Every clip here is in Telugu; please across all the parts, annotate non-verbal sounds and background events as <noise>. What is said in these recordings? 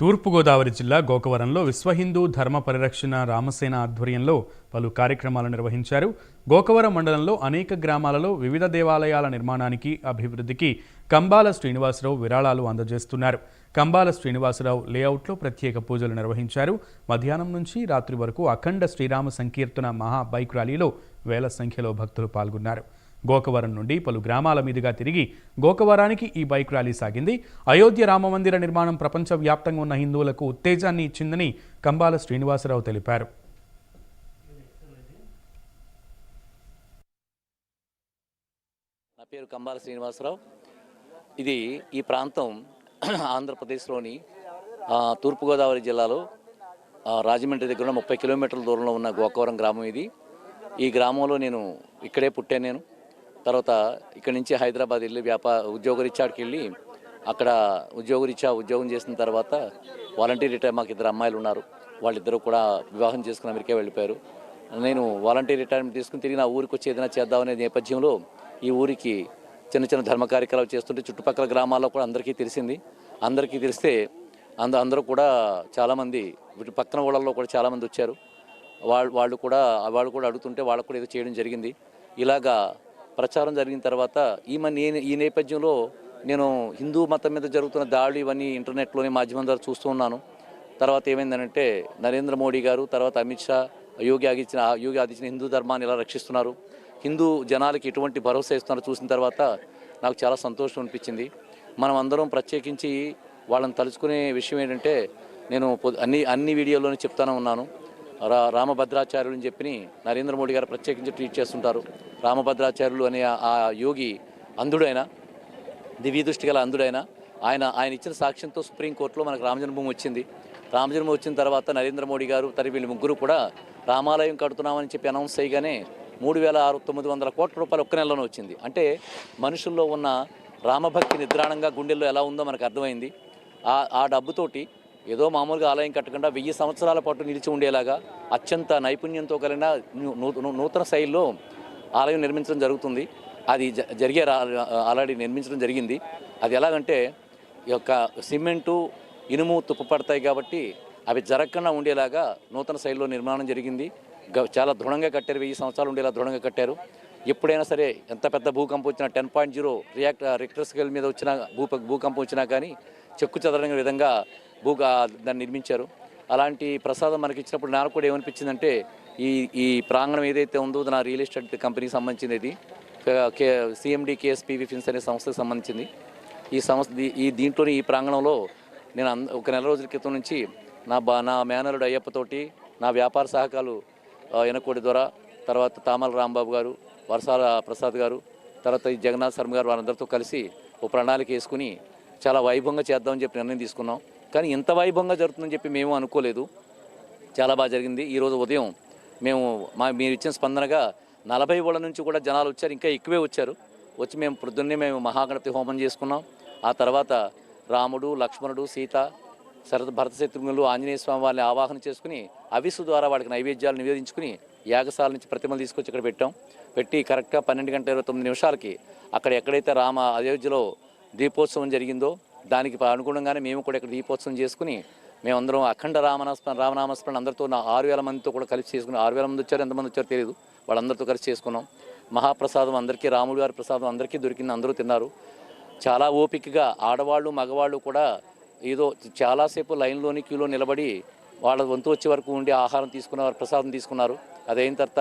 తూర్పుగోదావరి జిల్లా గోకవరంలో విశ్వ హిందూ ధర్మ పరిరక్షణ రామసేన ఆధ్వర్యంలో పలు కార్యక్రమాలు నిర్వహించారు. గోకవరం మండలంలో అనేక గ్రామాలలో వివిధ దేవాలయాల నిర్మాణానికి అభివృద్ధికి కంబాల శ్రీనివాసరావు విరాళాలు అందజేస్తున్నారు. కంబాల శ్రీనివాసరావు లేఅవుట్లో ప్రత్యేక పూజలు నిర్వహించారు. మధ్యాహ్నం నుంచి రాత్రి వరకు అఖండ శ్రీరామ సంకీర్తన మహా బైక్ ర్యాలీలో వేల సంఖ్యలో భక్తులు పాల్గొన్నారు. గోకవరం నుండి పలు గ్రామాల మీదుగా తిరిగి గోకవరానికి ఈ బైక్ ర్యాలీ సాగింది. అయోధ్య రామమందిర నిర్మాణం ప్రపంచవ్యాప్తంగా ఉన్న హిందువులకు ఉత్తేజాన్ని ఇచ్చిందని కంబాల శ్రీనివాసరావు తెలిపారు. నా పేరు కంబాల శ్రీనివాసరావు. ఇది ఈ ప్రాంతం <clears throat> ఆంధ్రప్రదేశ్లోని తూర్పుగోదావరి జిల్లాలో రాజమండ్రి దగ్గర ముప్పై కిలోమీటర్ల దూరంలో ఉన్న గోకవరం గ్రామం ఇది. ఈ గ్రామంలో నేను ఇక్కడే పుట్టాను నేను. తర్వాత ఇక్కడ నుంచి హైదరాబాద్ వెళ్ళి వ్యాపార ఉద్యోగరీత్యాకి వెళ్ళి అక్కడ ఉద్యోగరీత్యా ఉద్యోగం చేసిన తర్వాత వాలంటీర్ రిటైర్ మాకు ఇద్దరు అమ్మాయిలు ఉన్నారు. వాళ్ళిద్దరూ కూడా వివాహం చేసుకుని అమెరికా వెళ్ళిపోయారు. నేను వాలంటీర్ రిటైర్మెంట్ తీసుకుని తిరిగి నా ఊరికి వచ్చి ఏదైనా చేద్దామనే నేపథ్యంలో ఈ ఊరికి చిన్న చిన్న ధర్మ కార్యక్రమాలు చేస్తుంటే చుట్టుపక్కల గ్రామాల్లో కూడా అందరికీ తెలిసింది. అందరికీ తెలిస్తే అంద అందరూ కూడా చాలామంది వీటి పక్కన ఊళ్ళల్లో కూడా చాలామంది వచ్చారు. వాళ్ళు వాళ్ళు కూడా వాళ్ళు కూడా అడుగుతుంటే వాళ్ళకు కూడా ఏదో చేయడం జరిగింది. ఇలాగా ప్రచారం జరిగిన తర్వాత ఈ మన ఈ- ఈ నేపథ్యంలో నేను హిందూ మతం మీద జరుగుతున్న దాడులు ఇవన్నీ ఇంటర్నెట్లోని మాధ్యమం ద్వారా చూస్తూ ఉన్నాను. తర్వాత ఏమైందనంటే నరేంద్ర మోడీ గారు తర్వాత అమిత్ షా యోగి ఆగిచ్చిన యోగి ఆదిత్యన హిందూ ధర్మాన్ని ఎలా రక్షిస్తున్నారు? హిందూ జనాలకి ఎటువంటి భరోసా ఇస్తున్నారో చూసిన తర్వాత నాకు చాలా సంతోషం అనిపించింది. మనం అందరం ప్రత్యేకించి వాళ్ళని తలుచుకునే విషయం ఏంటంటే నేను అన్ని అన్ని వీడియోల్లోనే చెప్తానే ఉన్నాను. రా రామభద్రాచార్యులు అని చెప్పి నరేంద్ర మోడీ గారు ప్రత్యేకించి ట్వీట్ చేస్తుంటారు. రామభద్రాచార్యులు అనే ఆ- యోగి అంధుడైన దివ్య దృష్టి గల అంధుడైన ఆయన ఆయన ఇచ్చిన సాక్ష్యంతో సుప్రీంకోర్టులో మనకు రామజన్మభూమి వచ్చింది. రామజన్మ వచ్చిన తర్వాత నరేంద్ర మోడీ గారు తరి వీళ్ళు ముగ్గురు కూడా రామాలయం కడుతున్నామని చెప్పి అనౌన్స్ చేయగానే మూడు వేల ఆరు తొమ్మిది వందల కోట్ల రూపాయలు ఒక్క నెలలోనే వచ్చింది. అంటే మనుషుల్లో ఉన్న రామభక్తి నిద్రాణంగా గుండెల్లో ఎలా ఉందో మనకు అర్థమైంది. ఆ ఆ డబ్బుతోటి ఏదో మామూలుగా ఆలయం కట్టకుండా వెయ్యి సంవత్సరాల పాటు నిలిచి ఉండేలాగా అత్యంత నైపుణ్యంతో కలిగిన నూ- నూతన శైలిలో ఆలయం నిర్మించడం జరుగుతుంది. అది జ- జరిగే రా- ఆల్రెడీ నిర్మించడం జరిగింది. అది ఎలాగంటే ఈ యొక్క సిమెంటు ఇనుము తుప్పు పడతాయి కాబట్టి అవి జరగకుండా ఉండేలాగా నూతన శైలిలో నిర్మాణం జరిగింది. చాలా దృఢంగా కట్టారు వెయ్యి సంవత్సరాలు ఉండేలా దృఢంగా కట్టారు. ఎప్పుడైనా సరే ఎంత పెద్ద భూకంపం వచ్చినా ten point zero react Richter scale మీద వచ్చినా భూ భూకంపం వచ్చినా కానీ చెక్కు చెదరని విధంగా భూగా దాన్ని నిర్మించారు. అలాంటి ప్రసాదం మనకి ఇచ్చినప్పుడు నాకు కూడా ఏమనిపించిందంటే ఈ ఈ ప్రాంగణం ఏదైతే ఉందో నా రియల్ ఎస్టేట్ కంపెనీకి సంబంధించింది. ఇది కే సిఎండి కేఎస్పీవి ఫిన్స్ అనే సంస్థకు సంబంధించింది. ఈ సంస్థ ఈ దీంట్లోని ఈ ప్రాంగణంలో నేను అంద- ఒక నెల రోజుల క్రితం నుంచి నా బా నా మేనరుడు అయ్యప్పతోటి నా వ్యాపార సహకాలు ఎనకోటి ద్వారా తర్వాత తామల రాంబాబు గారు వర్షాల ప్రసాద్ గారు తర్వాత ఈ జగన్నాథ్ శర్మ గారు వారందరితో కలిసి ఓ ప్రణాళిక వేసుకుని చాలా వైభవంగా చేద్దామని చెప్పి నిర్ణయం తీసుకున్నాం. కానీ ఇంత వైభవంగా జరుగుతుందని చెప్పి మేము అనుకోలేదు. చాలా బాగా జరిగింది. ఈరోజు ఉదయం మేము మా మీరు ఇచ్చిన స్పందనగా నలభై ఓళ్ళ నుంచి కూడా జనాలు వచ్చారు. ఇంకా ఎక్కువే వచ్చారు. వచ్చి మేము పొద్దున్నే మేము మహాగణపతి హోమం చేసుకున్నాం. ఆ తర్వాత రాముడు లక్ష్మణుడు సీత శరత భరత శత్రుఘ్నులు ఆంజనేయ స్వామి వారిని ఆవాహన చేసుకుని అవిసు ద్వారా వాడికి నైవేద్యాలు నివేదించుకుని యాగశాల నుంచి ప్రతిమలు తీసుకొచ్చి ఇక్కడ పెట్టాం. పెట్టి కరెక్ట్గా పన్నెండు గంటల ఇరవై తొమ్మిది నిమిషాలకి అక్కడ ఎక్కడైతే రామ అయోధ్యలో దీపోత్సవం జరిగిందో దానికి అనుగుణంగానే మేము కూడా ఇక్కడ దీపోత్సవం చేసుకుని మేమందరం అఖండ రామనామస్మరణ రామనామస్మరణ అందరితో నా ఆరు వేల మందితో కూడా కలిసి చేసుకుని ఆరు వేల మంది వచ్చారు ఎంతమంది వచ్చారో తెలియదు వాళ్ళందరితో కలిసి చేసుకున్నాం. మహాప్రసాదం అందరికీ రాముడు గారి ప్రసాదం అందరికీ దొరికింది. అందరూ తిన్నారు. చాలా ఓపికగా ఆడవాళ్ళు మగవాళ్ళు కూడా ఏదో చాలాసేపు లైన్లోని క్యూలో నిలబడి వాళ్ళ వంతు వచ్చే వరకు ఉండి ఆహారం తీసుకున్నారు ప్రసాదం తీసుకున్నారు. అదైన తర్వాత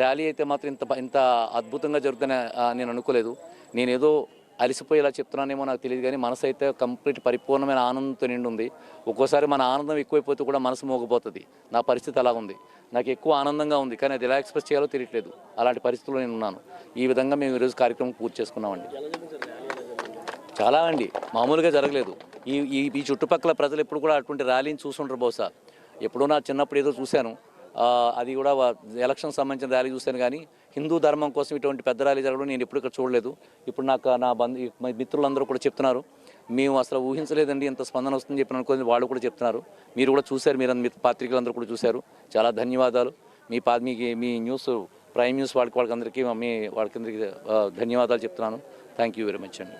ర్యాలీ అయితే మాత్రం ఇంత ఇంత అద్భుతంగా జరుగుతుందని నేను అనుకోలేదు. నేనేదో అలసిపోయేలా చెప్తున్నానేమో నాకు తెలియదు కానీ మనసు అయితే కంప్లీట్ పరిపూర్ణమైన ఆనందంతో నిండి ఉంది ఒక్కోసారి మన ఆనందం ఎక్కువైపోతే కూడా మనసు మోగపోతుంది నా పరిస్థితి అలా ఉంది. నాకు ఎక్కువ ఆనందంగా ఉంది కానీ అది ఎలా ఎక్స్ప్రెస్ చేయాలో తెలియట్లేదు. అలాంటి పరిస్థితుల్లో నేను ఉన్నాను. ఈ విధంగా మేము ఈరోజు కార్యక్రమం పూర్తి చేసుకున్నామండి. చాలా అండి. మామూలుగా జరగలేదు. ఈ ఈ ఈ చుట్టుపక్కల ప్రజలు ఎప్పుడు కూడా అటువంటి ర్యాలీని చూసుంటారు బహుశా. ఎప్పుడో నా చిన్నప్పుడు ఏదో చూశాను. అది కూడా ఎలక్షన్ సంబంధించిన ర్యాలీ చూశాను కానీ హిందూ ధర్మం కోసం ఇటువంటి పెద్ద ర్యాలీ జరగడం నేను ఎప్పుడు ఇక్కడ చూడలేదు. ఇప్పుడు నాకు నా బంధు మిత్రులందరూ కూడా చెప్తున్నారు. మేము అసలు ఊహించలేదండి ఇంత స్పందన వస్తుందని చెప్పిన అనుకోని వాళ్ళు కూడా చెప్తున్నారు. మీరు కూడా చూశారు మీరు మీ పాత్రికలందరూ కూడా చూశారు. చాలా ధన్యవాదాలు. మీ పా మీ మీ న్యూస్ ప్రైమ్ న్యూస్ వాళ్ళకి వాళ్ళకందరికీ మీ వాళ్ళకందరికీ ధన్యవాదాలు చెప్తున్నాను. థ్యాంక్ యూ వెరీ మచ్ అండి.